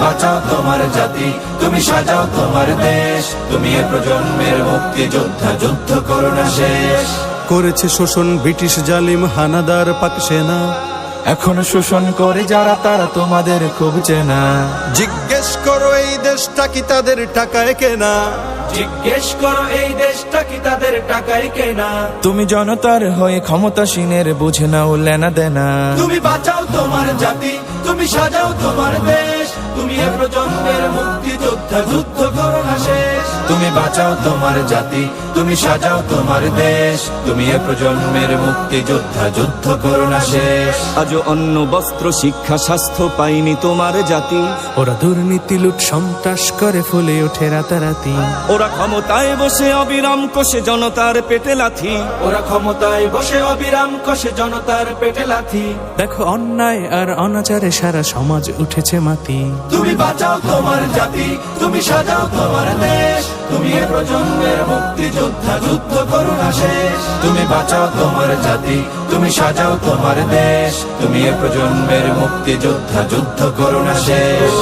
বাঁচাও তোমার জাতি তুমি সাজাও তোমার দেশ তুমি এ প্রজন্মের মুক্তি যোদ্ধা যুদ্ধ করো না শেষ। করেছে শোষণ ব্রিটিশ জালিম হানাদার পাক সেনা। এখন শোষণ করে যারা তারা তোমাদের খুব চেনা। জিজ্ঞেস করো এই দেশটা কি তাদের টাকায় কেনা? জিজ্ঞেস করো এই দেশটা কি তাদের টাকায় কেনা? তুমি জনতার হয়ে ক্ষমতাসীনের বুঝে নাও লেনা দেনা। তুমি বাঁচাও তোমার জাতি তুমি সাজাও তোমার দেশ। তুমি এ প্রজন্মের মুক্তি যোদ্ধা যুদ্ধ করো না শেষ। তুমি বাঁচাও তোমার জাতি তুমি সাজাও তোমার দেশ। তুমি এ প্রজন্মের মুক্তি যোদ্ধা যুদ্ধ করো না শেষ। আজ অন্ন বস্ত্র শিক্ষা স্বাস্থ্য পাইনি তোমার জাতি। ওরা দুর্নীতি লুট সন্ত্রাস করে ফুলে ওঠে রাতারাতি। ওরা ক্ষমতায় বসে অবিরাম কোষে জনতার পেটে লাথি। ওরা ক্ষমতায় বসে অবিরাম কষে জনতার পেটে লাথি। দেখো অন্যায় আর অনাচারে সারা সমাজ উঠেছে মাতি তুমি বাঁচাও তোমার জাতি তুমি সাজাও তোমার দেশ। তুমি এ প্রজন্মের মুক্তি যোদ্ধা যুদ্ধ করো না শেষ। তুমি বাঁচাও তোমার জাতি তুমি সাজাও তোমার দেশ। তুমি এ প্রজন্মের মুক্তি যোদ্ধা যুদ্ধ করো না শেষ।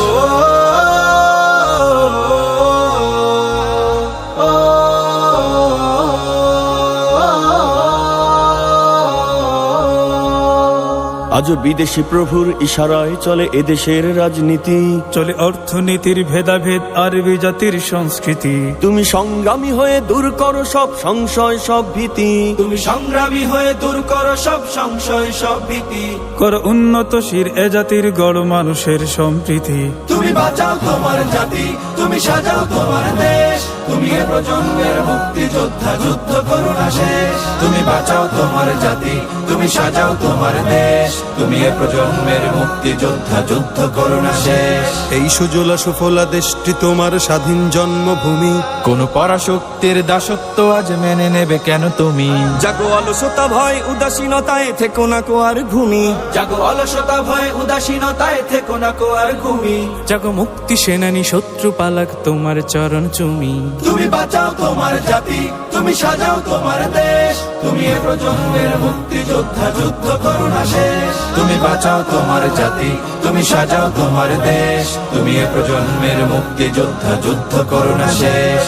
আজ বিদেশি প্রভুর ইশারায় চলে এদেশের রাজনীতি। চলে অর্থনীতির ভেদাভেদ আরবি জাতির সংস্কৃতি। তুমি সংগ্রামী হয়ে দূর করো সব সংশয় সব ভীতি। তুমি সংগ্রামী হয়ে দূর করো সব সংশয় সব ভীতি। কর উন্নতশীর এ জাতির গড় মানুষের সম্প্রীতি। তুমি বাঁচাও তোমার জাতি তুমি সাজাও তোমার দেশ। তুমি এ প্রজন্মের মুক্তি যোদ্ধা যুদ্ধ করো না শেষ। তুমি বাঁচাও তোমার জাতি তুমি সাজাও তোমার দেশ। তুমি এ প্রজন্মের মুক্তি যোদ্ধা যুদ্ধ করো না শেষ। এই সুজলা সুফলা দেশটি তোমার স্বাধীন জন্মভূমি। কোন পরাশক্তির দাসত্ব আজ মেনে নেবে কেন তুমি? জাগো অলসতা ভয় উদাসীনতায় থেকো না কো আর ঘুমি। জাগো অলসতা ভয় উদাসীনতায় থেকো না কো আর ঘুমি। জাগো মুক্তি সেনানি শত্রু পালাক তোমার চরণ চুমি। তুমি বাঁচাও তোমার জাতি তুমি সাজাও তোমার দেশ। তুমি এ প্রজন্মের মুক্তি যোদ্ধা যুদ্ধ করো না শেষ। তুমি বাঁচাও তোমার জাতি, তুমি সাজাও তোমার দেশ, তুমি এ প্রজন্মের মুক্তি যোদ্ধা যুদ্ধ করো না শেষ।